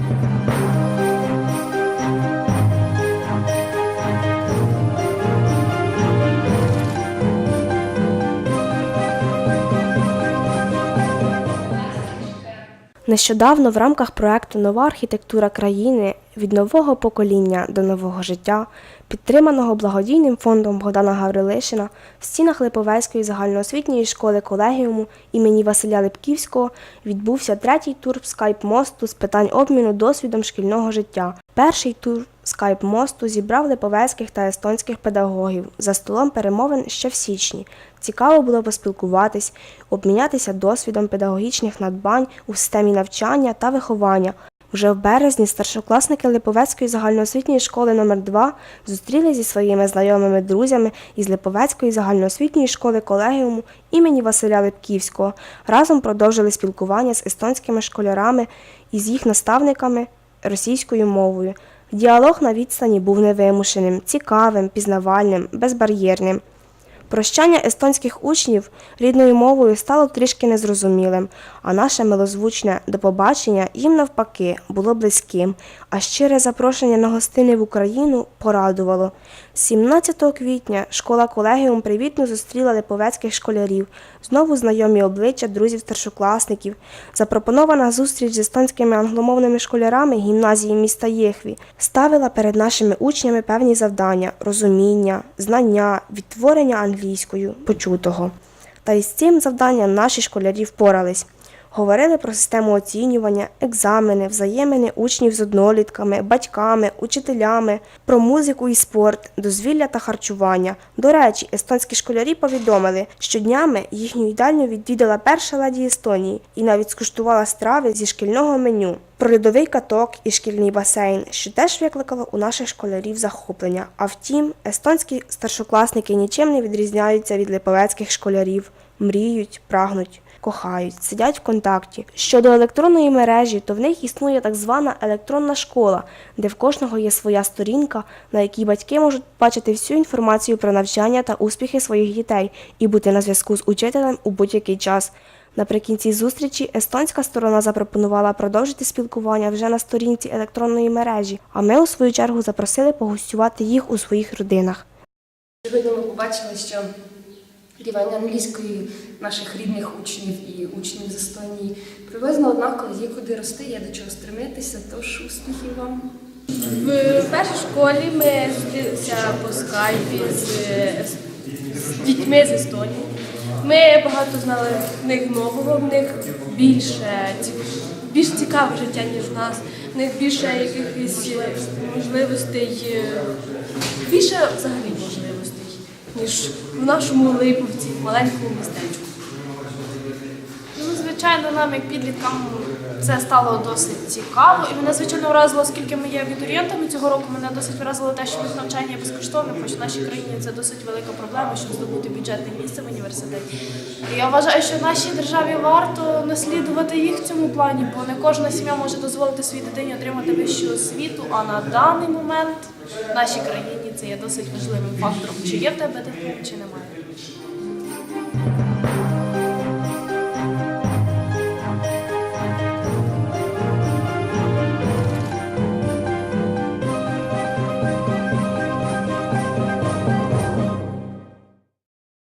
Thank you. Нещодавно в рамках проекту Нова архітектура країни від нового покоління до нового життя, підтриманого благодійним фондом Богдана Гаврилишина в стінах Липовецької загальноосвітньої школи колегіуму імені Василя Липківського відбувся третій тур скайп мосту з питань обміну досвідом шкільного життя. Перший тур скайп мосту зібрав липовецьких та естонських педагогів за столом перемовин ще в січні. Цікаво було поспілкуватись, обмінятися досвідом педагогічних надбань у системі навчання та виховання. Вже в березні старшокласники Липовецької загальноосвітньої школи номер 2 зустрілися зі своїми знайомими друзями із Липовецької загальноосвітньої школи колегіуму імені Василя Липківського. Разом продовжили спілкування з естонськими школярами і з їх наставниками російською мовою. Діалог на відстані був невимушеним, цікавим, пізнавальним, безбар'єрним. Прощання естонських учнів рідною мовою стало трішки незрозумілим, а наше милозвучне до побачення їм навпаки було близьким, а щире запрошення на гостини в Україну порадувало. 17 квітня школа колегіум привітно зустріла липовецьких школярів, знову знайомі обличчя друзів-старшокласників. Запропонована зустріч з естонськими англомовними школярами гімназії міста Єхві ставила перед нашими учнями певні завдання, розуміння, знання, відтворення англійською почутого. Та із цим завданням наші школярі впорались. Говорили про систему оцінювання, екзамени, взаємини учнів з однолітками, батьками, учителями, про музику і спорт, дозвілля та харчування. До речі, естонські школярі повідомили, що днями їхню їдальню відвідала перша леді Естонії і навіть скуштувала страви зі шкільного меню. Про льодовий каток і шкільний басейн, що теж викликало у наших школярів захоплення. А втім, естонські старшокласники нічим не відрізняються від липовецьких школярів, мріють, прагнуть кохають, сидять в контакті. Щодо електронної мережі, то в них існує так звана електронна школа, де в кожного є своя сторінка, на якій батьки можуть бачити всю інформацію про навчання та успіхи своїх дітей і бути на зв'язку з учителем у будь-який час. Наприкінці зустрічі естонська сторона запропонувала продовжити спілкування вже на сторінці електронної мережі, а ми у свою чергу запросили погостювати їх у своїх родинах. Сьогодні ми побачили, що рівень англійської наших рідних учнів і учнів з Естонії приблизно однаково є куди рости, є до чого стремитися, тож успіхів вам. В першій школі ми зустрілися по скайпі з, дітьми з Естонії. Ми багато знали в них нового, в них більше більш цікаве життя, ніж в нас. В них більше якихось можливостей, е, більше взагалі можливостей, ніж в нашому Липовці, маленькому містечку. Ну, звичайно, нам як підліткам це стало досить цікаво, і мене звичайно вразило, оскільки ми є абітурієнтами цього року. Мене досить вразило те, що навчання є безкоштовним, хоч в нашій країні це досить велика проблема, щоб здобути бюджетне місце в університеті. І я вважаю, що нашій державі варто наслідувати їх в цьому плані, бо не кожна сім'я може дозволити своїй дитині отримати вищу освіту. А на даний момент в нашій країні це є досить важливим фактором, чи є в тебе дитина, чи немає.